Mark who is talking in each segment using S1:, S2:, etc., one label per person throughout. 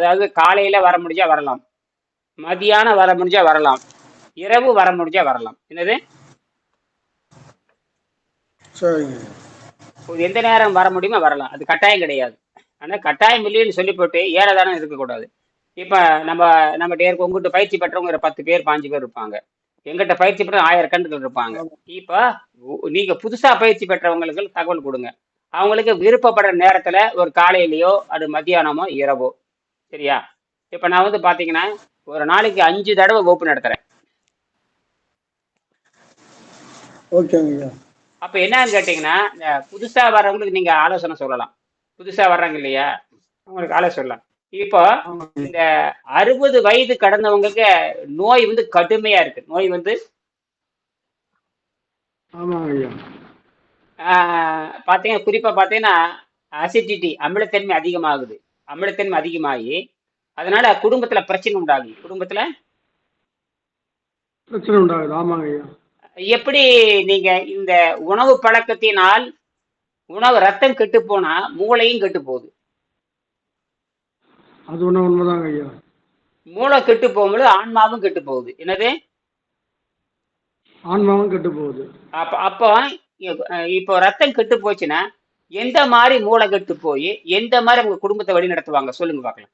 S1: அதாவது காலையில வர முடிஞ்சா வரலாம். மதியானம் வர முடிஞ்சா வரலாம். இரவு வர முடிஞ்சா வரலாம். என்னது? எந்த நேரம் வர முடியுமோ வரலாம். அது கட்டாயம் கிடையாது. ஆனால் கட்டாயம் இல்லைன்னு சொல்லி போட்டு ஏறதானம் இருக்கக்கூடாது. இப்போ நம்ம நம்ம டேருக்கு உங்ககிட்ட பயிற்சி பெற்றவங்க ஒரு பத்து பேர் பாஞ்சு பேர் இருப்பாங்க. எங்கிட்ட பயிற்சி பெற்ற ஆயிரம் கண்டுகள் இருப்பாங்க. இப்போ உ- நீங்க புதுசா பயிற்சி பெற்றவங்களுக்கு தகவல் கொடுங்க. அவங்களுக்கு விருப்பப்படுற நேரத்துல ஒரு காலையிலயோ அது மத்தியானமோ இரவோ. சரியா? இப்போ நான் வந்து பாத்தீங்கன்னா ஒரு நாளைக்கு அஞ்சு தடவை வகுப்பு நடத்துறேன்.
S2: ஓகேங்க
S1: அப்ப என்னன்னு கேட்டீங்கன்னா இந்த புதுசா வர்றவங்களுக்கு நீங்க ஆலோசனை சொல்லலாம். புதுசா வர்றாங்க இல்லையா? அவங்களுக்கு ஆலோசனை சொல்லலாம். இப்போ இந்த அறுபது வயது கடந்தவங்களுக்கு நோய் வந்து கடுமையா இருக்கு. நோய் வந்து
S2: ஆமாங்க ஐயா.
S1: ஆஹ், பாத்தீங்க குறிப்பா பாத்தீங்கன்னா அசிடிட்டி அமிலத்தன்மை அதிகமாகுது. அமிலத்தன்மை அதிகமாகி அதனால குடும்பத்துல பிரச்சனை உண்டாகுது குடும்பத்துல?
S2: பிரச்சனை உண்டாகுது. ஆமாங்க ஐயா.
S1: எப்படி நீங்க இந்த உணவு பழக்கத்தினால் உணவு ரத்தம் கெட்டு போனா மூளையும் கெட்டு போகுது?
S2: அது உண்மைதாங்க ஐயா.
S1: மூளை கெட்டு போகும்போது ஆன்மாவும் கெட்டு போகுது. என்னது?
S2: ஆன்மாவும் கெட்டு போகுது.
S1: அப்ப அப்போ இப்போ ரத்தம் கெட்டு போச்சுன்னா எந்த மாதிரி மூளை கெட்டு போய் எந்த மாதிரி உங்க குடும்பத்தை வழி நடத்துவாங்க? சொல்லுங்க பார்க்கலாம்.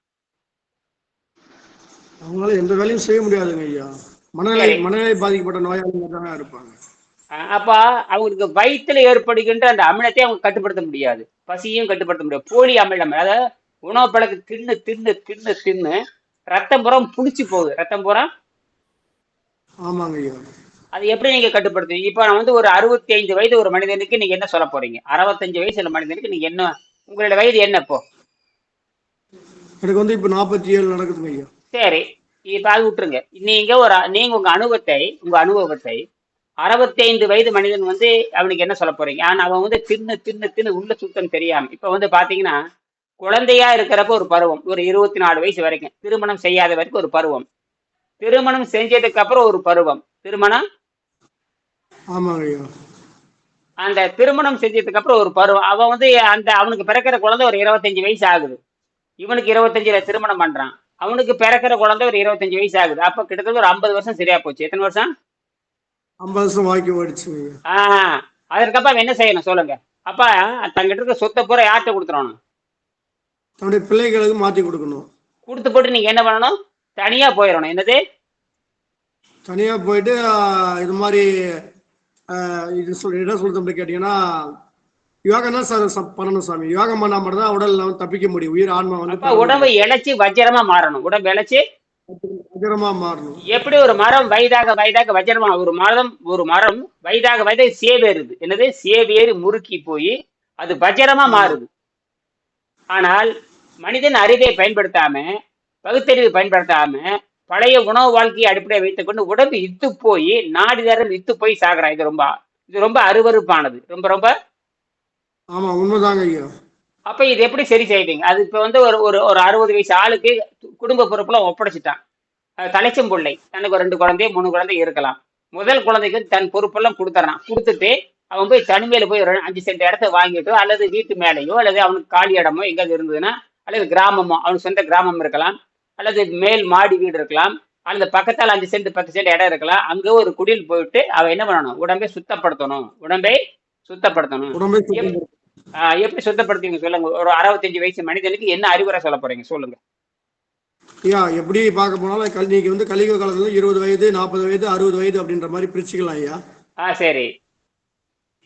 S2: அவங்களால எந்த வேலையும் செய்ய முடியாதுங்க ஐயா. மனநிலை. மனநிலை பாதிக்கப்பட்ட நோயாளிகள் தான் இருப்பாங்க.
S1: அப்ப அவங்களுக்கு வயிற்றுல ஏற்படுகின்ற அந்த அமிலத்தை அவங்க கட்டுப்படுத்த முடியாது. பசியும் கட்டுப்படுத்த முடியாது. போலி அமிலம் அதாவது உணவு பழக்கம் தின்னு தின்னு தின்னு தின்னு ரத்தம் புறம் புளிச்சு போகுது. ரத்தம் புறம்?
S2: ஆமாங்க ஐயா.
S1: அது எப்படி நீங்க கட்டுப்படுத்துவீங்க? இப்போ நான் வந்து ஒரு அறுபத்தி ஐந்து வயது ஒரு மனிதனுக்கு நீங்க என்ன சொல்ல போறீங்க? அறுபத்தஞ்சு வயசு உள்ள மனிதனுக்கு நீங்க என்ன உங்களோட வயது என்ன இப்போ?
S2: எனக்கு வந்து இப்போ நாற்பத்தி ஏழு நடக்குதுங்க ஐயா.
S1: சரி இப்ப அது விட்டுருங்க. நீங்க ஒரு நீங்க உங்க அனுபவத்தை உங்க அனுபவத்தை அறுபத்தைந்து வயது மனிதன் வந்து அவனுக்கு என்ன சொல்ல போறீங்க? ஆனா அவன் வந்து தின்னு தின்னு தின்னு உள்ள சுத்தம் தெரியாம இப்ப வந்து பாத்தீங்கன்னா குழந்தையா இருக்கிறப்ப ஒரு பருவம் ஒரு இருபத்தி நாலு வயசு வரைக்கும் திருமணம் செய்யாத வரைக்கும் ஒரு பருவம். திருமணம் செஞ்சதுக்கு அப்புறம் ஒரு பருவம். திருமணம்
S2: ஆமாங்க ஐயா
S1: அந்த திருமணம் செஞ்சதுக்கு அப்புறம் ஒரு பருவம் அவன் வந்து அந்த அவனுக்கு பிறக்கிற குழந்தை ஒரு இருபத்தஞ்சு வயசு ஆகுது. இவனுக்கு இருபத்தஞ்சுல திருமணம் பண்றான். அவனுக்கு பிறக்கிற குழந்தை ஒரு இருபத்தஞ்சு வயசு ஆகுது. அப்ப கிட்டத்தட்ட ஒரு ஐம்பது வருஷம் சரியா போச்சு. எத்தனை வருஷம்?
S2: ஐம்பது வருஷம் வாக்கி ஓடிச்சுங்க ஐயா
S1: ஆஹ் அதற்கப்ப என்ன செய்யணும் சொல்லுங்க. அப்ப தங்கிட்ட இருக்க சொத்தை பூரா யார்கிட்ட கொடுத்துடணும்?
S2: தன்னுடைய பிள்ளைகளுக்கு மாற்றி கொடுக்கணும்.
S1: கொடுத்து போட்டு நீங்க என்ன பண்ணணும்? தனியா போயிடணும். என்னது?
S2: தனியாக போயிட்டு இது மாதிரி இது சொல் என்ன சொல்றது அப்படி கேட்டிங்கன்னா யோகம் தான் சார் பண்ணணும் சாமி. யோகம் பண்ணா மட்டும் தான் வந்து தப்பிக்க முடியும். உயிர் ஆன்மா வந்து
S1: உடம்பு இழைச்சி வஜ்ரமா மாறணும். உடம்பு இழைச்சி
S2: அகரமா மாறணும்.
S1: எப்படி ஒரு மரம் வயதாக வயதாக வஜ்ரமா ஒரு மரம் ஒரு மரம் வயதாக வயதாக சேவேறுது. என்னது? சேவேறி முறுக்கி போய் அது வஜ்ரமா மாறுது. ஆனால் மனிதன் அறிவை பயன்படுத்தாம பகுத்தறிவு பயன்படுத்தாம பழைய உணவு வாழ்க்கையை அடிப்படையை வைத்துக்கொண்டு உடம்பு இத்து போய் நாடிதரம் இத்து போய் சாகுறான். இது ரொம்ப இது ரொம்ப அருவருப்பானது. ரொம்ப ரொம்ப.
S2: ஆமா உண்மைதாங்க ஐயா.
S1: அப்ப இது எப்படி சரி செய்வீங்க அது இப்ப வந்து ஒரு ஒரு ஒரு அறுபது வயசு ஆளுக்கு குடும்ப பொறுப்புல ஒப்படைச்சிட்டான். தலைச்சம் பிள்ளை. தனக்கு ஒரு ரெண்டு குழந்தை மூணு குழந்தை இருக்கலாம். முதல் குழந்தைக்கு தன் பொறுப்பெல்லாம் கொடுத்துறான். கொடுத்துட்டு அவன் போய் தனிமையில போய் ஒரு அஞ்சு சென்ட் இடத்த வாங்கிட்டோ அல்லது வீட்டு மேலேயோ அல்லது அவனுக்கு காலி இடமோ எங்காவது இருந்ததுன்னா அல்லது கிராமமோ அவனுக்கு சொந்த கிராமம் இருக்கலாம். அல்லது மேல் மாடி வீடு இருக்கலாம் அல்லது பக்கத்தால் அஞ்சு சென்ட் பத்து சென்ட் இடம் இருக்கலாம் அங்க ஒரு குடில் போயிட்டு அவன் என்ன பண்ணணும்? உடம்பை சுத்தப்படுத்தணும். உடம்பை சுத்தப்படுத்தணும். எப்படி சுத்தப்படுத்துவீங்க சொல்லுங்க. ஒரு அறுபத்தஞ்சு வயசு மனிதனுக்கு என்ன அறிவுரை சொல்ல போறீங்க? சொல்லுங்க.
S2: ஐயா எப்படி பார்க்க போனாலும் கல் நீங்க வந்து கலியுக காலத்துல இருபது வயது நாற்பது வயது அறுபது வயது அப்படின்ற மாதிரி பிரிச்சுக்கலாம் ஐயா.
S1: ஆ சரி.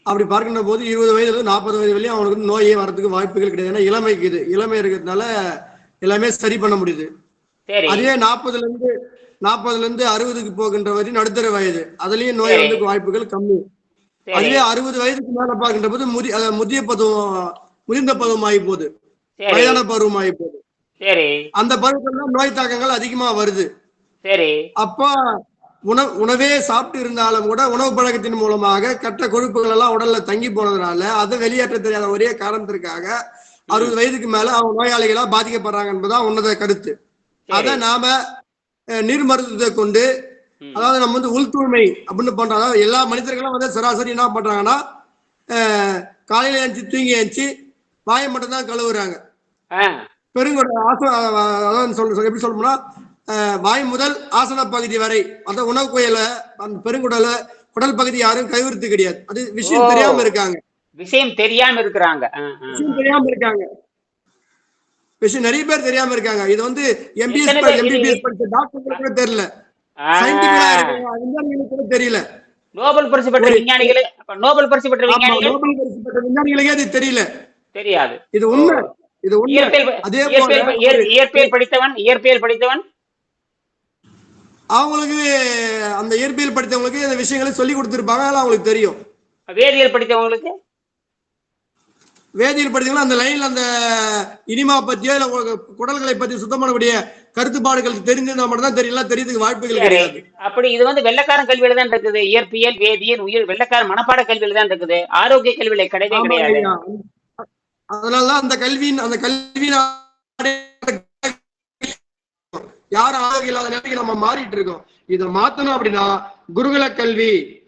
S2: அப்படி பார்க்கின்ற போது இருபது வயதுல நாற்பது வயது வரையும் அவனுக்கு நோயே வரதுக்கு வாய்ப்புகள் கிடையாது. ஏன்னா இளமைக்கு இது. இளமை இருக்கிறதுனால எல்லாமே சரி பண்ண முடியுது. அதே நாற்பதுல இருந்து நாற்பதுல இருந்து அறுபதுக்கு போகின்ற வரையும் நடுத்தர வயது. அதுலயும் நோய். வந்து வாய்ப்புகள் கம்மி. அதுவே அறுபது வயதுக்கு மேல பார்க்கின்ற போது முதி முதிய பருவம் முதிர்ந்த பருவம் ஆகி போகுது வயதான பருவம் ஆகி போகுது.
S1: சரி.
S2: அந்த பருவத்துல நோய் தாக்கங்கள் அதிகமா வருது.
S1: சரி.
S2: அப்ப உணவு உணவே சாப்பிட்டு இருந்தாலும் கூட உணவு பழக்கத்தின் மூலமாக கெட்ட கொழுப்புகள் எல்லாம் உடல்ல தங்கி போனதுனால அதை வெளியேற்ற தெரியாத ஒரே காரணத்திற்காக அறுபது வயதுக்கு மேல அவங்க நோயாளிகளா பாதிக்கப்படுறாங்க என்பதுதான் உன்னத கருத்து. அதை நாம அஹ், நீர் மருத்துவத்தை கொண்டு. அதாவது நம்ம வந்து உள் தூய்மை அப்படின்னு அதாவது எல்லா மனிதர்களும் வந்து சராசரி என்ன பண்றாங்கன்னா காலையில எழுந்துச்சு தூங்கி எழுந்துச்சு வாயை மட்டும் தான் கழுவுறாங்க.
S1: ஆ.
S2: பெருங்குடல் ஆசன அதான் சொல்ல எப்படி சொல்லணும்னா வாய் முதல் ஆசன பகுதி வரை அந்த உணவு குயல அந்த பெருங்குடல குடல் பகுதி யாரும் கைவிருத்து கிடையாது. அது விஷயம். தெரியாம இருக்காங்க.
S1: விஷயம் தெரியாம இருக்கிறாங்க.
S2: விஷயம் தெரியாம இருக்காங்க. விஷயம் நிறைய பேர் தெரியாம இருக்காங்க. இது வந்து எம்பிஎஸ் எம்பிபிஎஸ் படிச்ச டாக்டர் கூட தெரியல. கூட தெரியல.
S1: நோபல் பரிசு பெற்ற விஞ்ஞானிகளே நோபல் பரிசு பெற்ற விஞ்ஞானிகள்?
S2: நோபல் பரிசு பெற்ற விஞ்ஞானிகளுக்கே அது தெரியல.
S1: தெரியாது.
S2: இது உண்மை. இது அதே போல
S1: இயற்பியல் படித்தவன் இயற்பியல் படித்தவன்.
S2: அவங்களுக்கு அந்த இயற்பியல் படித்தவங்களுக்கு இந்த விஷயங்களை சொல்லி கொடுத்திருப்பாங்க. அவங்களுக்கு தெரியும்.
S1: வேதியியல் படித்தவங்களுக்கு?
S2: வேதியியல் படித்தவங்க அந்த லைன்ல அந்த இனிமா பத்தியோ இல்ல குடல்களை பத்தி சுத்தம் பண்ணக்கூடிய கருத்துப்பாடுகள் தெரிஞ்சிருந்தா மட்டும் தான் தெரியல தெரியறதுக்கு வாய்ப்புகள் கிடையாது.
S1: அப்படி இது வந்து வெள்ளக்காரன் கல்வியில தான் இருக்குது. இயற்பியல் வேதியியல் உயிர் வெள்ளக்காரன் மனப்பாட கல்வியில தான் இருக்குது. ஆரோக்கிய கல்வியில கிடையவே கிடையாது.
S2: அதனாலதான் அந்த கல்வியின் அந்த கல்வியின் யாரும் ஆரோக்கியம் இல்லாத நிலைக்கு நம்ம மாறிட்டு இருக்கோம். இதை மாத்தணும் அப்படின்னா குருகுல கல்வி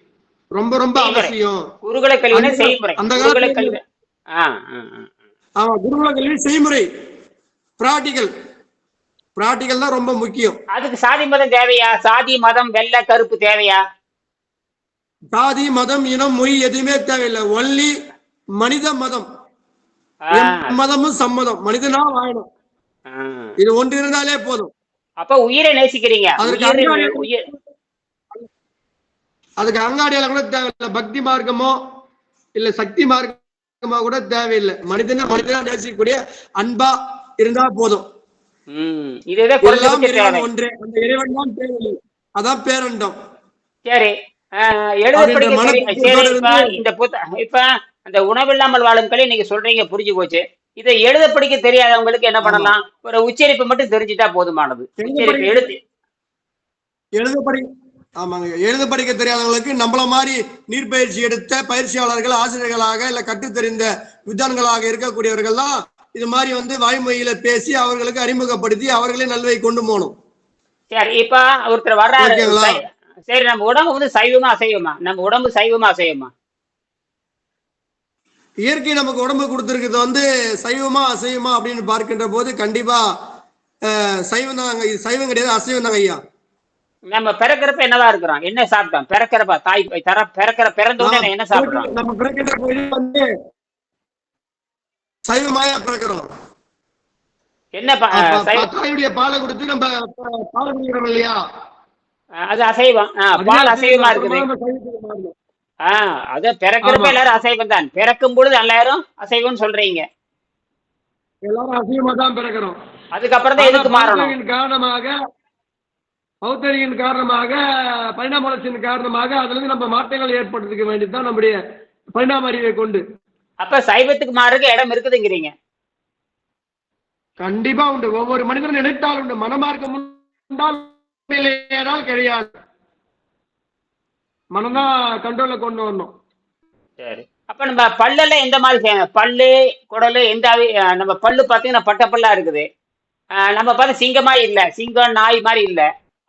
S2: ரொம்ப ரொம்ப. அவசியம்.
S1: குருகுல கல்வினா
S2: அந்த- காலத்துல
S1: கல்வி.
S2: ஆமா குருகுல கல்வி செய்முறை. பிராக்டிகல் பிராக்டிகல் தான் ரொம்ப முக்கியம்.
S1: அதுக்கு சாதி மதம் தேவையா? சாதி மதம் வெள்ளை கருப்பு தேவையா?
S2: சாதி மதம் இனம் மொழி எதுவுமே தேவையில்லை. ஒன்லி மனித மதம். மதமும் சம்மதம். மனிதனா வாழணும். இது ஒன்று இருந்தாலே போதும்.
S1: அப்ப உயிரை நேசிக்கிறீங்க.
S2: அதுக்கு அங்காடியால கூட தேவையில்லை. பக்தி மார்க்கமோ இல்ல சக்தி மார்க்கமோ கூட தேவையில்லை. மனிதனா மனிதனா நேசிக்கக்கூடிய அன்பா இருந்தா போதும். ஒன்றே. அந்த இறைவன் தான் அதான் பேரண்டம்.
S1: சரி படிக்க இந்த புத்த இப்ப அந்த உணவில்லாமல் வாழும் கலை நீங்க சொல்றீங்க புரிஞ்சு போச்சு. இதை எழுத படிக்க தெரியாதவங்களுக்கு என்ன பண்ணலாம்? ஒரு உச்சரிப்பு மட்டும் தெரிஞ்சுட்டா போதுமானது. உச்சரிப்பு
S2: படிக்க-
S1: எழுத்து
S2: எழுத படி ஆமாங்க. எழுத படிக்க தெரியாதவங்களுக்கு நம்மள மாதிரி நீர்ப்பயிற்சி எடுத்த பயிற்சியாளர்கள் ஆசிரியர்களாக இல்ல கற்றுத் தெரிந்த வித்வான்களாக இருக்கக்கூடியவர்கள் தான் இது மாதிரி வந்து வாய்மொழியில பேசி அவர்களுக்கு அறிமுகப்படுத்தி அவர்களே நல்வை கொண்டு போகணும்.
S1: சரி இப்ப ஒருத்தர் வர்றாரு. சரி நம்ம உடம்பு வந்து சைவமா அசைவமா நம்ம உடம்பு சைவமா அசைவமா
S2: இயற்கை நமக்கு உடம்பு கொடுத்துருக்கிறது வந்து சைவமா அசைவமா அப்படின்னு பார்க்கின்ற போது கண்டிப்பா சைவம் தான் சைவம் கிடையாது அசைவம் தாங்க ஐயா.
S1: நம்ம பிறக்கிறப்ப என்னவா இருக்கிறோம் என்ன சாப்பிட்டோம் பிறக்கிறப்ப தாய் தர பிறக்கிற பிறந்த உடனே என்ன சாப்பிடுறோம்
S2: நம்ம பிறக்கின்ற போது வந்து சைவமாயா பிறக்கிறோம்.
S1: என்ன
S2: தாயுடைய பாலை கொடுத்து நம்ம பால் குடிக்கிறோம் இல்லையா?
S1: அது அசைவம். பால் அசைவமா. இருக்குது.
S2: நம்ம சைவத்துக்கு மாறணும்.
S1: ஆ அது பிறக்கிறப்ப. எல்லாரும் அசைவம் தான். பிறக்கும் பொழுது எல்லாரும் அசைவம்னு சொல்றீங்க.
S2: எல்லாரும் அசைவமா தான் பிறக்கிறோம்.
S1: அதுக்கப்புறம் தான் எதுக்கு மாறணும்?
S2: காரணமாக பௌத்தரியின் காரணமாக பரிணாம வளர்ச்சியின் காரணமாக அதுல இருந்து நம்ம மாற்றங்கள் ஏற்படுறதுக்கு வேண்டிதான் நம்முடைய பரிணாம அறிவை கொண்டு.
S1: அப்ப சைவத்துக்கு மாறுறதுக்கு இடம் இருக்குதுங்கிறீங்க.
S2: கண்டிப்பா உண்டு. ஒவ்வொரு மனிதனும் நினைத்தால் உண்டு. மனமார்க்கம் உண்டால் கிடையாது. மனம்தான் கண்ட்ரோல்ல கொண்டு வரணும்.
S1: சரி. அப்ப நம்ம பல்லெல்லாம் எந்த மாதிரி செய்யணும் பல்லு குடலு எந்த நம்ம பல்லு பார்த்தீங்கன்னா பட்ட பல்லா இருக்குது நம்ம பார்த்து சிங்கமா இல்ல. சிங்கம் நாய் மாதிரி இல்ல.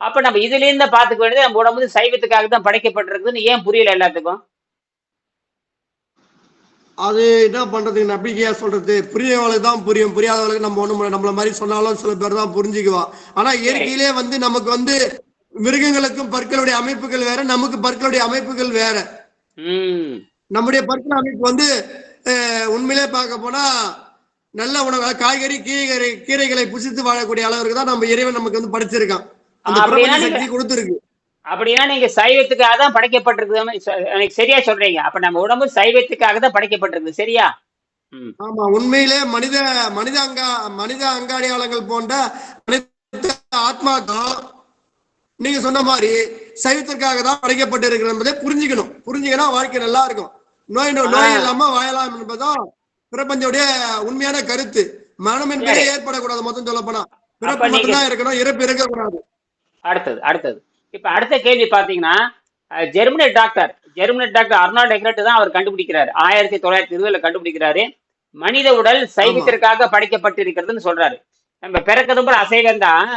S1: அப்ப நம்ம இதுல இருந்து பாத்துக்க வேண்டியது நம்ம உடம்பு சைவத்துக்காக தான் படைக்கப்பட்டிருக்குதுன்னு ஏன் புரியல எல்லாத்துக்கும்?
S2: அது என்ன பண்றதுக்கு நம்பிக்கையா சொல்றது? புரியவங்களுக்கு தான் புரியும். புரியாதவங்களுக்கு நம்ம ஒண்ணும் நம்மள மாதிரி சொன்னாலும் சில பேர் தான் புரிஞ்சுக்குவா. ஆனா இயற்கையிலே வந்து நமக்கு வந்து மிருகங்களுக்கும் பற்களுடைய அமைப்புகள் வேற நமக்கு பற்களுடைய அமைப்புகள் வேற. நம்முடைய பற்கள் அமைப்பு வந்து உண்மையிலே பார்க்க போனா நல்ல உணவு காய்கறி கீரை கீரைகளை புசித்து வாழக்கூடிய அளவிற்கு தான் நம்ம இறைவன் நமக்கு வந்து படைச்சிருக்கான்.
S1: அப்படின்னா நீங்க- சைவத்துக்காக தான் எனக்கு சரியா சொல்றீங்க. அப்ப நம்ம உடம்பு சைவத்துக்காக தான் படைக்கப்பட்டிருக்குது. சரியா?
S2: ஆமா உண்மையிலே மனித மனித அங்கா மனித அங்காடியாளங்கள் போன்ற ஆத்மாக்கள் நீங்க சொன்ன மாதிரி சைவத்திற்காக தான் படைக்கப்பட்டு இருக்கிறது என்பதை புரிஞ்சுக்கணும். புரிஞ்சுக்கினா வாழ்க்கை நல்லா இருக்கும். நோய் நோய். இல்லாம வாழலாம் என்பதுதான் பிரபஞ்சோடைய உண்மையான கருத்து. மனம் என்பதே. ஏற்படக்கூடாது மொத்தம் சொல்ல போனா
S1: அப்ப
S2: பிறப்பு மட்டும்தான் இருக்கணும் இறப்பு இருக்கக்கூடாது.
S1: அடுத்தது அடுத்தது. இப்ப அடுத்த கேள்வி பாத்தீங்கன்னா அஹ், Germany doctor Germany doctor Arnold Eckert தான் அவர் கண்டுபிடிக்கிறாரு. ஆயிரத்தி தொள்ளாயிரத்தி இருபதுல கண்டுபிடிக்கிறாரு. மனித உடல் சைவத்திற்காக படைக்கப்பட்டிருக்கிறதுன்னு சொல்றாரு. நம்ம பிறக்கிறப்ப அசைவம் தான்.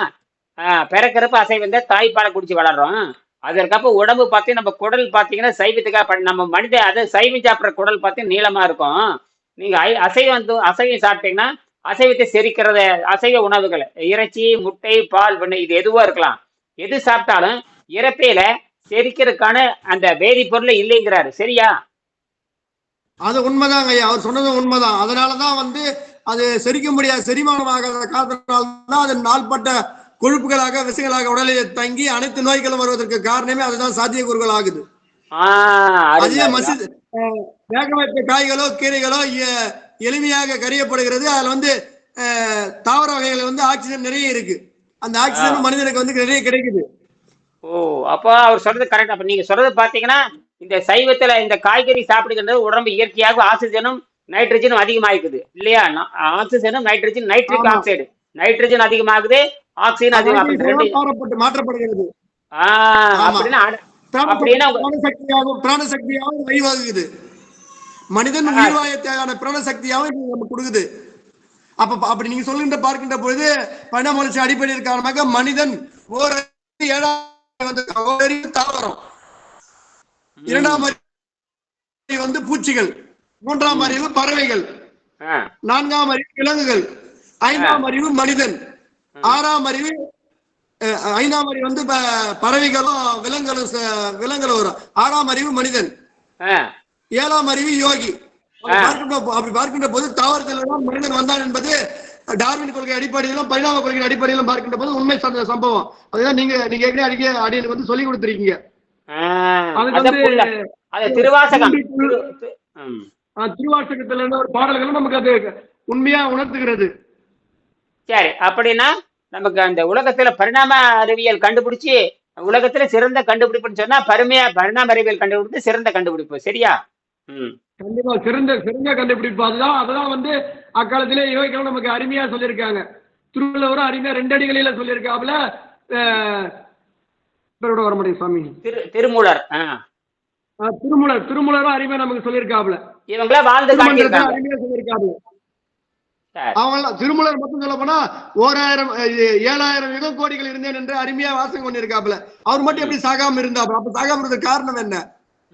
S1: பிறக்கிறப்ப அசைவம் தான். தாய்ப்பாலை குடிச்சு வளர்றோம். அதற்கப்ப உடம்பு பார்த்து நம்ம குடல் பார்த்தீங்கன்னா சைவத்துக்காக நம்ம மனித அதை சைவம் சாப்பிட்ற குடல் பார்த்து நீளமா இருக்கும். நீங்க அசைவம் வந்து- அசைவம் சாப்பிட்டீங்கன்னா அசைவத்தை செரிக்கிறத அசைவ உணவுகள் இறைச்சி முட்டை பால் வெண்ணெய் இது எதுவா இருக்கலாம். எது சாப்பிட்டாலும் இறப்பையில செரிக்கிறதுக்கான அந்த வேதிப்பொருள் இல்லைங்கிறாரு. சரியா?
S2: அது உண்மைதாங்க ஐயா. அவர் சொன்னது உண்மைதான். அதனாலதான் வந்து அது செரிக்க முடியாது செரிமானமாகாத காரணத்தினால்தான் அது நாள்பட்ட கொழுப்புகளாக விஷங்களாக உடலில் தங்கி அனைத்து நோய்களும் வருவதற்கு காரணமே அதுதான் சாத்தியக்கூறுகள் ஆகுது.
S1: ஆஹ்
S2: அதே மசி வேக வைத்த காய்களோ கீரைகளோ எளிமையாக கறியப்படுகிறது அதுல வந்து தாவர வகைகள் வந்து ஆக்சிஜன் நிறைய இருக்கு. அந்த ஆக்சிஜன் மனிதனுக்கு வந்து நிறைய கிடைக்குது.
S1: ஓ அப்போ அவர் சொல்றது கரெக்ட் அப்ப நீங்க சொல்றது பாத்தீங்கன்னா இந்த சைவத்துல இந்த காய்கறி சாப்பிடுகின்றது உடம்பு இயற்கையாக ஆக்சிஜனும் நைட்ரஜனும் அதிகமாகுது இல்லையா? ஆக்சிஜனும் நைட்ரஜன் நைட்ரிக். ஆக்சைடு நைட்ரஜன் அதிகமாகுது ஆக்சிஜன் அதிகமாகுது.
S2: மாற்றப்படுகிறது.
S1: ஆஹ்
S2: ஆமா.
S1: அப்படின்னா அட-
S2: பிராண
S1: அப்படின்னா
S2: சக்தி- பிராண சக்தியாகவும் பிராண சக்தியாகவும் வழிவகுக்குது மனிதன்
S1: ஆ.
S2: உயிர் வாழ தேவையான பிராண சக்தியாகவும் இது நமக்கு கொடுக்குது. அப்ப அப்படி நீங்க சொல்லுகின்ற பார்க்கின்ற பொழுது பண மனுஷ அடிப்படையில் காரணமாக மனிதன் ஓர் ஏழாம் தாவரம். இரண்டாம் அறிவு வந்து பூச்சிகள். மூன்றாம் அறிவு பறவைகள். நான்காம் அறிவு விலங்குகள். ஐந்தாம் அறிவு மனிதன். ஆறாம் அறிவு ஐந்தாம் அறிவு வந்து பறவைகளும் விலங்குகளும் விலங்குகளும் வரும். ஆறாம் அறிவு மனிதன். ஏழாம் அறிவு யோகி. அப்படி. பார்க்கின்ற போது தாவரத்தில் தான் மனிதன் வந்தான் என்பது டார்வின் கொள்கை அடிப்படையிலும் பரிணாம கொள்கை அடிப்படையிலும் பார்க்கின்ற போது உண்மை சார்ந்த சம்பவம். அதுதான் நீங்க நீங்க ஏற்கனவே அடிக்க அடியனுக்கு வந்து சொல்லி கொடுத்துருக்கீங்க. திருவாசகத்துல இருந்த ஒரு பாடல்களும் நமக்கு அது உண்மையா உணர்த்துகிறது.
S1: சரி அப்படின்னா நமக்கு அந்த உலகத்துல பரிணாம அறிவியல் கண்டுபிடிச்சு உலகத்துல சிறந்த கண்டுபிடிப்புன்னு சொன்னா பருமையா பரிணாம அறிவியல் கண்டுபிடிப்பு சிறந்த கண்டுபிடிப்பு. சரியா?
S2: கண்டிப்பா சிறந்த சிறந்த கண்டுபிடிப்பு. அதுதான் அதுதான் வந்து அக்காலத்திலே யோகிகளும் நமக்கு அருமையா சொல்லியிருக்காங்க. திருவள்ளுவரும் அருமையா ரெண்டு அடிகளில சொல்லியிருக்காப்புல பேரோட வர மாட்டேங்க சாமி
S1: திரு திருமூலர்
S2: திருமூலர் திருமூலரும் அருமையா நமக்கு சொல்லியிருக்காப்புல.
S1: இவங்கள வாழ்ந்து
S2: அருமையா சொல்லியிருக்காப்புல. அவங்க திருமூலர் மட்டும் சொல்ல போனா ஓராயிரம் ஏழாயிரம் யுக கோடிகள் இருந்தேன் என்று அருமையா வாசகம் பண்ணியிருக்காப்புல. அவர் மட்டும் எப்படி சாகாம இருந்தாப்புல? அப்ப சாகாம இருந்ததுக்கு காரணம் என்ன.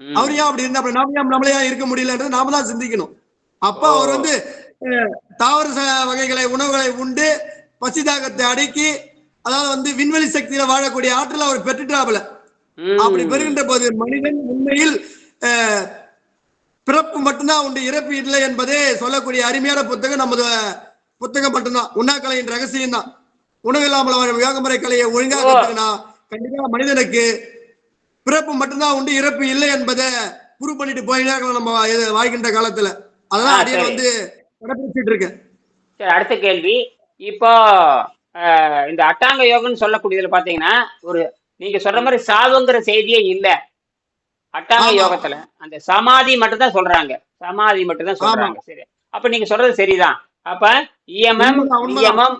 S2: அவர் ஏன் அப்படி இருந்தா நாம ஏன் நம்மளே இருக்க முடியலன்றது நாம தான் சிந்திக்கணும் அப்ப. அவர் வந்து தாவர வகைகளை உணவுகளை உண்டு பசிதாகத்தை அடக்கி அதாவது வந்து விண்வெளி சக்தியில வாழக்கூடிய ஆற்றல் அவர் பெற்றுட்டாப்புல
S1: ம்.
S2: அப்படி பெறுகின்ற போது மனிதன் உண்மையில் பிறப்பு மட்டும்தான் உண்டு இறப்பு இல்லை என்பதே சொல்லக்கூடிய அருமையான புத்தகம் நமது புத்தகம் மட்டும்தான் உண்ணாக்கலையின் ரகசியம் தான் உணவு இல்லாமல் அவன் யோகமுறை கலையை ஒழுங்கா
S1: ஓ.
S2: கத்துக்கினா கண்டிப்பா மனிதனுக்கு பிறப்பு மட்டும்தான் உண்டு இறப்பு இல்லை என்பதை ப்ரூவ் பண்ணிட்டு இருக்கலாம் நம்ம வாழ்கின்ற காலத்துல. அதெல்லாம்
S1: ஆ,
S2: அடியே
S1: சரி.
S2: வந்து கடைபிடிச்சிட்டு இருக்கேன்.
S1: சரி அடுத்த கேள்வி. இப்போ இந்த அட்டாங்க யோகம்னு சொல்லக்கூடியதுல பாத்தீங்கன்னா ஒரு நீங்க சொல்ற மாதிரி சாவுங்கிற செய்தியே இல்ல. அட்டாங்க. யோகத்துல அந்த சமாதி மட்டும் தான் சொல்றாங்க. சமாதி மட்டும் தான் சொல்றாங்க சரி. அப்ப நீங்க சொல்றது சரிதான். அப்ப
S2: உண்மைதான்.
S1: நியமம்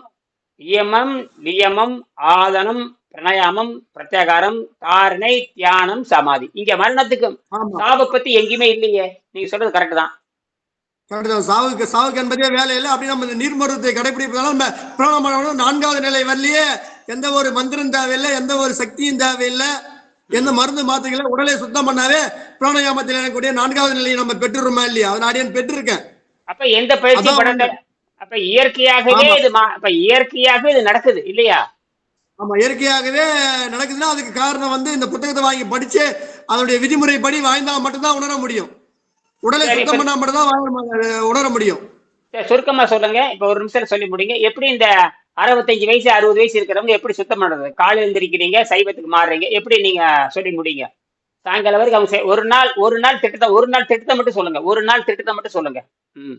S1: இயமம் நியமம் ஆதனம் பிரணயாமம் பிரத்யாகாரம் தாரணை தியானம் சமாதி. இங்க மரணத்துக்கு
S2: ஆமா.
S1: சாவை பத்தி எங்கேயுமே இல்லையே. நீங்க சொல்றது கரெக்ட் தான்.
S2: சாவுக்கு சாவுக்கு என்பதே வேலை இல்லை. அப்படி நம்ம நீர்மருவத்தை கடைபிடிப்பதால நம்ம பிராணமரணம் நான்காவது நிலை வரலையே. எந்த ஒரு மந்திரம் தேவையில்லை. எந்த ஒரு சக்தியும் தேவையில்லை. எந்த மருந்து மாத்திரைகளை உடலை சுத்தம் பண்ணாவே பிராணயாமத்தில் எனக்கூடிய நான்காவது நிலையை நம்ம பெற்றுருமா இல்லையா? அதை அடியன் பெற்றிருக்கேன்.
S1: அப்ப எந்த பயிற்சி அப்ப இயற்கையாகவே. இது அப்ப இயற்கையாகவே இது நடக்குது. இல்லையா?
S2: ஆமா இயற்கையாகவே நடக்குதுன்னா அதுக்கு காரணம் வந்து இந்த புத்தகத்தை வாங்கி படிச்சு அதனுடைய விதிமுறைப்படி வாழ்ந்தா மட்டும்தான் உணர முடியும். உடலை சுத்தம் பண்ணா மட்டும்தான் உணர முடியும்.
S1: சரி, சுருக்கமா சொல்லுங்க. இப்ப ஒரு நிமிஷம் சொல்லி முடிங்க. எப்படி இந்த அறுபத்தஞ்சு வயசு அறுபது வயசு இருக்கிறவங்க எப்படி சுத்தம் பண்றது? காலையில எழுந்திருக்கிறீங்க சைவத்துக்கு மாறுறீங்க. எப்படி நீங்க சொல்லி முடிங்க? சாயங்காலம் வரைக்கும் அவங்க ஒரு நாள் ஒரு நாள் திட்டத்தை ஒரு நாள் திட்டத்தை மட்டும் சொல்லுங்க. ஒரு நாள் திட்டத்தை மட்டும் சொல்லுங்க. ம்.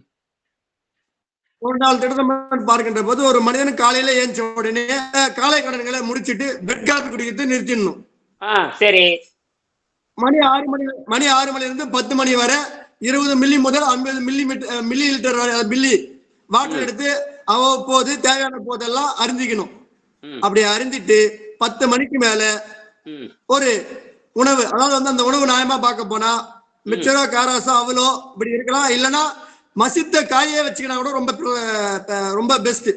S2: ஒரு நாள் திட்டம் பார்க்கின்ற போது ஒரு மனிதன் காலையில ஏஞ்ச உடனே காலை கடன்களை முடிச்சிட்டு பெட் காபி குடிக்கிறது நிறுத்திடணும்.
S1: சரி.
S2: மணி ஆறு மணி மணி ஆறு மணில இருந்து பத்து மணி வரை இருபது மில்லி முதல் ஐம்பது மில்லி மில்லி லிட்டர் வரை மில்லி வாட்டர் எடுத்து அவ்வப்போது தேவையான போதெல்லாம் அருந்திக்கணும்.
S1: ம்.
S2: அப்படி அருந்திட்டு பத்து மணிக்கு மேல ஒரு உணவு அதாவது வந்து அந்த உணவு நியாயமா பார்க்க போனா மிச்சரோ காராசோ அவலோ இப்படி இருக்கலாம். இல்லைன்னா மசித்த காயே வச்சுக்கினா கூட ரொம்ப ரொம்ப பெஸ்ட்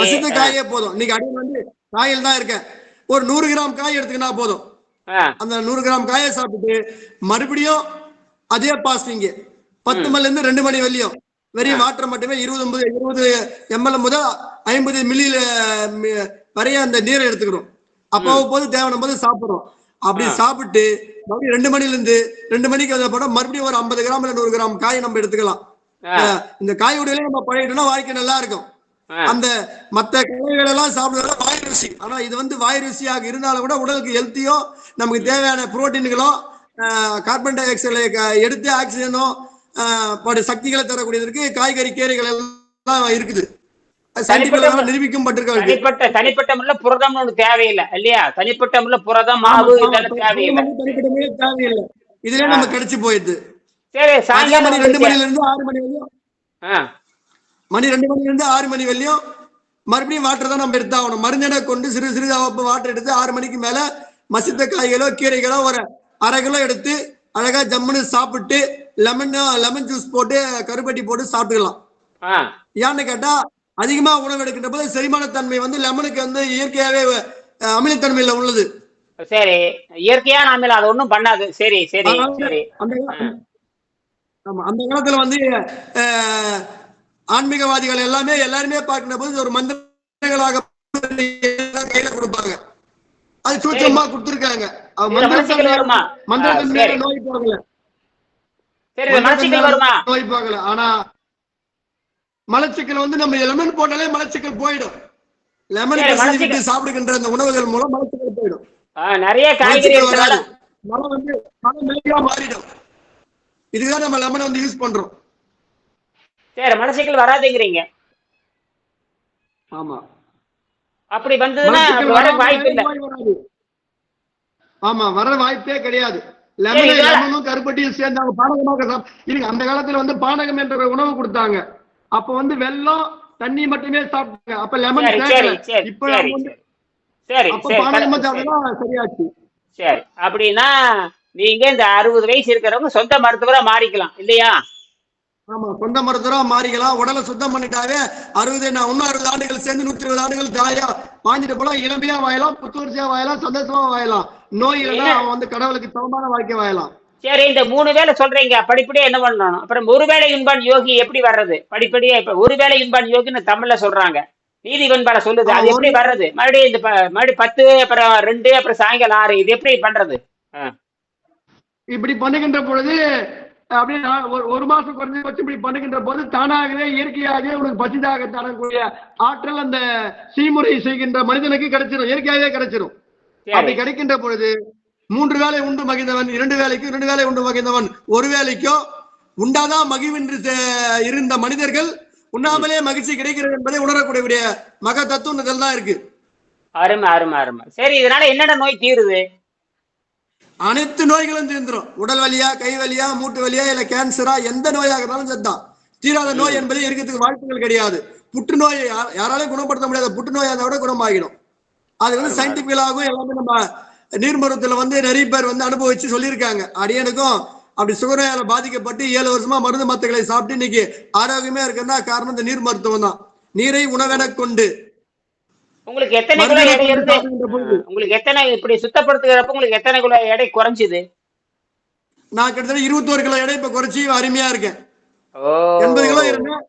S2: மசித்த காயே போதும். இன்னைக்கு அடி வந்து காயில் தான் இருக்கேன். ஒரு நூறு கிராம் காய் எடுத்துக்கினா போதும். அந்த நூறு கிராம் காயை சாப்பிட்டுட்டு மறுபடியும் அதே பாஸ்டிங் பத்து மணில இருந்து ரெண்டு மணி வரையும். வெறும் வாட்டர் மட்டுமே இருபது ஒன்பது இருபது எம்எல் முதல் ஐம்பது மில்லியில வரைய அந்த நீரை எடுத்துக்கிறோம். அப்போ போது தேவையான போது சாப்பிடுறோம். அப்படி. சாப்பிட்டு மறுபடியும் ரெண்டு மணில இருந்து ரெண்டு மணிக்கு வந்த படம் மறுபடியும் ஒரு ஐம்பது கிராம் இல்ல நூறு கிராம் காய் நம்ம எடுத்துக்கலாம். இந்த காய் உடையில நம்ம பழகிட்டோம்னா வாழ்க்கை நல்லா இருக்கும். அந்த மத்த காய்கள் எல்லாம் சாப்பிடுறதுல வாய் ருசி. ஆனா இது வந்து வாய் ருசியாக இருந்தாலும் கூட உடலுக்கு ஹெல்த்தியோ நமக்கு தேவையான புரோட்டீன்களோ கார்பன் டை ஆக்சைடை எடுத்து ஆக்சிஜனோ படு சக்திகளை தரக்கூடியதற்கு காய்கறி கீரைகள் எல்லாம் இருக்குது.
S1: தனிப்பட்ட தனிப்பட்ட முறையில புரதம்னு ஒண்ணு தேவையில்லை இல்லையா? தனிப்பட்ட முறையில புரதம் மாவு இதெல்லாம் தேவையில்லை.
S2: தேவையில்லை. இதுலயே நம்ம கிடைச்சு போயிடுது.
S1: சரி சாயங்காலம்
S2: மணி ரெண்டு மணில இருந்து ஆறு மணி வரையும். மணி ரெண்டு மணில இருந்து ஆறு மணி வரையும் மறுபடியும் வாட்டர் தான் நம்ம எடுத்தாகணும். மருந்தென கொண்டு சிறு சிறு அளவு வாட்டர் எடுத்து ஆறு மணிக்கு மேல மசித்த காய்களோ கீரைகளோ ஒரு அரை கிலோ எடுத்து அழகா ஜம்முன்னு சாப்பிட்டு லெமன் லெமன் ஜூஸ் போட்டு கருப்பட்டி போட்டு சாப்பிட்டுக்கலாம். ஏன்னு கேட்டா அதிகமா உணவு எடுக்கின்ற போது செரிமானத்தன்மை வந்து லெமனுக்கு வந்து இயற்கையாவே அமிலத்தன்மையில உள்ளது.
S1: சரி இயற்கையா நாம அதை ஒண்ணும் பண்ணாது. சரி சரி
S2: ஆமா அந்த காலத்துல வந்து ஆன்மீகவாதிகள் எல்லாமே எல்லாருமே பார்க்கின்ற போது ஒரு மந்திரங்களாக கையில கொடுப்பாங்க. அது சூட்சமா கொடுத்திருக்காங்க? மந்திரத்தின் மேல. நோய் போகல. நோய் போகல. ஆனா மலச்சிக்கல் வந்து நம்ம லெமன் போட்டாலே மலச்சிக்கல் போயிடும். லெமன். விட்டு சாப்பிடுகின்ற அந்த உணவுகள் மூலம் மலச்சிக்கல் போயிடும்.
S1: நிறைய காய்கறி
S2: மலம் வந்து மலம் மெலிவா மாறிடும். இதுதான் நம்ம லெமன் வந்து யூஸ் பண்றோம்.
S1: சரி மனசுகள் வராதுங்கிறீங்க.
S2: ஆமா.
S1: அப்படி வந்ததுன்னா வர வாய்ப்பு இல்லை.
S2: ஆமா வர வாய்ப்பே கிடையாது. லெமன் லெமனும் கருப்பட்டியும் சேர்ந்து அவங்க பானகமாக சாப்~ இருக்கு அந்த காலத்துல வந்து பானகம் என்ற உணவு கொடுத்தாங்க. அப்ப வந்து வெல்லம் தண்ணி மட்டுமே சாப்பிட்டாங்க. அப்ப லெமன் இப்ப
S1: சரி
S2: அப்ப பானகமா சாப்பிட்டா சரியாச்சு.
S1: சரி அப்படின்னா நீங்க இந்த அறுபது வயசு இருக்கிறவங்க சொந்த மருத்துவரா மாறிக்கலாம் இல்லையா?
S2: ஆமா சொந்த மருத்துவரா மாறிக்கலாம். உடலை சுத்தம் பண்ணிட்டாவே அறுபது நான் இன்னும் அறுபது ஆண்டுகள் சேர்ந்து நூத்தி இருபது ஆண்டுகள் ஜாலியா பாஞ்சிட்டு போலாம் இளமையா வாழலாம் புத்துணர்ச்சியா வாழலாம் சந்தோஷமா வாழலாம் நோய் இல்லைன்னா? அவன் வந்து கடவுளுக்கு சமமான வாழ்க்கை வாழலாம்
S1: சரி இந்த மூணு வேளை சொல்றீங்க. படிப்படியா என்ன பண்ணணும்? அப்புறம் ஒரு வேளை இன்பான் யோகி எப்படி வர்றது? படிப்படியா இப்ப ஒரு வேளை இன்பான் யோகின்னு தமிழ்ல சொல்றாங்க. நீதி வெண்பால சொல்லுது. அது எப்படி வர்றது? மறுபடியும் இந்த மறுபடியும் பத்து அப்புறம் ரெண்டு அப்புறம் சாயங்காலம் ஆறு இது எப்படி பண்றது.
S2: இப்படி பண்ணுகின்ற பொழுது அப்படியே ஒரு- மாசம் குறைஞ்சபட்சம் இப்படி பண்ணுகின்ற போது தானாகவே இயற்கையாகவே உனக்கு பசிதாக தரக்கூடிய ஆற்றல் அந்த செய்முறை செய்கின்ற மனிதனுக்கு கிடைச்சிரும் இயற்கையாகவே கிடைச்சிரும். அப்படி கிடைக்கின்ற பொழுது மூன்று வேளை உண்டு மகிழ்ந்தவன் இரண்டு வேலைக்கு இரண்டு வேளை உண்டு மகிழ்ந்தவன். ஒரு வேலைக்கோ உண்டாதான் மகிழ்வென்று இருந்த மனிதர்கள் உண்ணாமலே மகிழ்ச்சி கிடைக்கிறது என்பதை உணரக்கூடிய மக தத்துவத்தில் தான் இருக்கு.
S1: அருமை அருமை அருமை. சரி இதனால என்னென்ன நோய் தீருது?
S2: அனைத்து நோய்களும் தீர்ந்துடும் உடல் வலியா கை வலியா மூட்டு வலியா இல்ல கேன்சரா எந்த நோயாக இருந்தாலும் செத்தான் தீராத நோய் என்பது இருக்கிறதுக்கு வாய்ப்புகள் கிடையாது. புற்றுநோயை யாராலையும் குணப்படுத்த முடியாத புற்றுநோய் அதை விட குணமாகிடும். அது வந்து சயின்டிபிக்கலாகவும் எல்லாமே நம்ம நீர் வந்து நிறைய பேர் வந்து அனுபவிச்சு சொல்லியிருக்காங்க. அடியனுக்கும் அப்படி சுகநோயால பாதிக்கப்பட்டு ஏழு வருஷமா மருந்து மத்துக்களை சாப்பிட்டு இன்னைக்கு ஆரோக்கியமே இருக்குன்னா காரணம் இந்த நீர் மருத்துவம் தான் நீரை உணவென கொண்டு
S1: உங்களுக்கு எத்தனை கிலோ எடை இருந்து உங்களுக்கு எத்தனை இப்படி சுத்தப்படுத்துகிறப்ப உங்களுக்கு எத்தனை கிலோ எடை குறைஞ்சுது?
S2: நான் கிட்டத்தட்ட இருபத்தோரு கிலோ எடை இப்ப குறைச்சி அருமையா இருக்கேன். எண்பது கிலோ இருந்தேன்.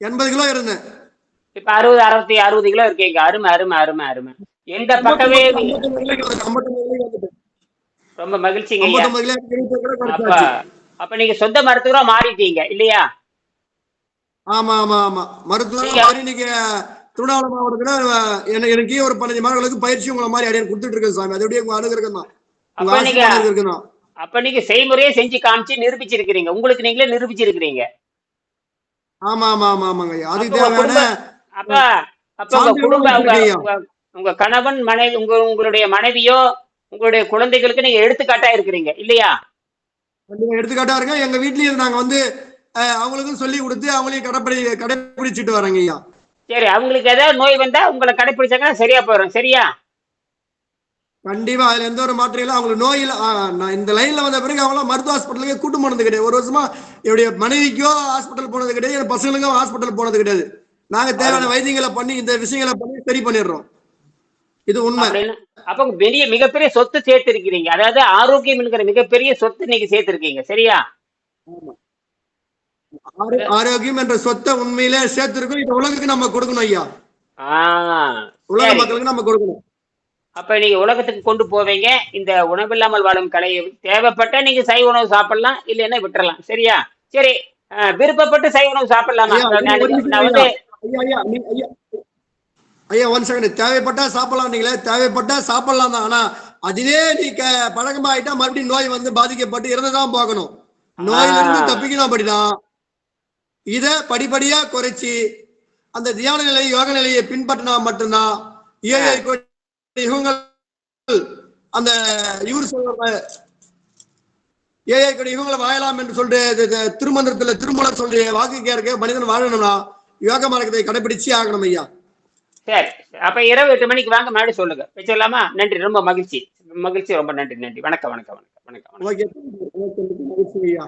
S2: எண்பது கிலோ இருந்தேன்.
S1: இப்ப அறுபது அறுபத்தி அறுபது கிலோ இருக்கீங்க அருமை அருமை அருமை அருமை. எந்த பக்கமே. ரொம்ப மகிழ்ச்சிங்க அப்ப. அப்ப நீங்க சொந்த மருத்துவரா மாறிட்டீங்க இல்லையா?
S2: ஆமா ஆமா ஆமா. மருத்துவம்
S1: நீங்க-
S2: மாதிரி இன்னைக்கு திருவண்ணாமலை மாவட்டத்துல எனக்கு ஒரு பதினஞ்சு மாணவர்களுக்கு பயிற்சி உங்களை மாதிரி அடையாளம் கொடுத்துட்டு இருக்கேன் சாமி. அதோடய உங்க தான். உங்க
S1: அப்ப நீங்க நீங்க செய்முறையே செஞ்சு காமிச்சு நிரூபிச்சிருக்கிறீங்க. உங்களுக்கு நீங்களே நிரூபிச்சிருக்கிறீங்க.
S2: ஆமா ஆமா ஆமா ஆமாங்க. அதுக்கு தேவையான
S1: அப்ப அப்ப உங்க குடும்ப உங்க கணவன் மனைவி உங்க உங்களுடைய மனைவியோ உங்களுடைய குழந்தைகளுக்கு நீங்க எடுத்துக்காட்டா இருக்கிறீங்க. இல்லையா?
S2: கண்டிப்பா எடுத்துக்காட்டா இருக்க எங்க வீட்லயும் நாங்க வந்து அவங்களுக்கும் சொல்லி கொடுத்து அவங்களையும் கடைப்பிடி கடைப்பிடிச்சிட்டு வராங்க ஐயா.
S1: சரி அவங்களுக்கு ஏதாவது நோய் வந்தா உங்களை கடைப்பிடிச்சாங்கன்னா சரியா போயிடும் சரியா?
S2: கண்டிப்பா அதுல எந்த ஒரு மாற்றம் இல்லை. அவங்களுக்கு நோயில் நான் இந்த லைன்ல வந்த பிறகு அவங்களாம் மருத்துவ ஹாஸ்பிட்டலுக்கே கூட்டு போனது கிடையாது. ஒரு வருஷமா என்னுடைய மனைவிக்கோ ஹாஸ்பிட்டல் போனது கிடையாது. என் பசங்களுக்கும் ஹாஸ்பிட்டல் போனது கிடையாது. நாங்க தேவையான வைத்தியங்களை பண்ணி இந்த விஷயங்களை பண்ணி சரி பண்ணிடுறோம். இது உண்மை.
S1: அப்ப பெரிய மிகப்பெரிய சொத்து சேர்த்து இருக்கிறீங்க அதாவது ஆரோக்கியம் என்கிற மிகப்பெரிய சொத்து நீங்க சேர்த்திருக்கீங்க. சரியா?
S2: ஆரோ- ஆரோக்கியம் என்ற சொத்தை உண்மையிலே சேர்த்திருக்கோம் இந்த உலகுக்கு நம்ம கொடுக்கணும் ஐயா. உலக. மக்களுக்கு நம்ம கொடுக்கணும்.
S1: அப்ப நீங்க உலகத்துக்கு கொண்டு போவீங்க. இந்த உணவில்லாமல் வாழும் கலையை தேவைப்பட்ட நீங்க சைவ உணவு சாப்பிடலாம் இல்லைன்னா விட்டுறலாம். சரியா? சரி. விருப்பப்பட்டு சைவ உணவு சாப்பிடலாமா?
S2: ஐயா, ஒன் செகண்ட் தேவைப்பட்டா சாப்பிடலாம் நீங்களே. தேவைப்பட்டா சாப்பிடலாம் தான். ஆனா அதுவே நீ பழக்கமாயிட்டா மறுபடியும் நோய் வந்து பாதிக்கப்பட்டு இறந்துதான் போகணும். நோயிலிருந்து. தப்பிக்கணும் அப்படிதான். இத படிப்படியா குறைச்சி அந்த தியான நிலை யோக நிலையை பின்பற்றினா மட்டும்தான் ஏழை யுகங்கள் அந்த இவர் சொல்ற ஏழை கோடி யுகங்களை வாழலாம் என்று இது திருமந்திரத்துல திருமணம் சொல்ற வாக்கு கேட்க மனிதன் வாழணும்னா யோக மார்க்கத்தை கடைபிடிச்சு ஆகணும் ஐயா.
S1: சரி. அப்ப இரவு எட்டு மணிக்கு வாங்க மறுபடியும் சொல்லுங்க. வச்சிடலாமா நன்றி. ரொம்ப மகிழ்ச்சி. மகிழ்ச்சி. ரொம்ப நன்றி. நன்றி. வணக்கம் வணக்கம் வணக்கம் வணக்கம். வணக்கம்
S2: ஓகே. மகிழ்ச்சி ஐயா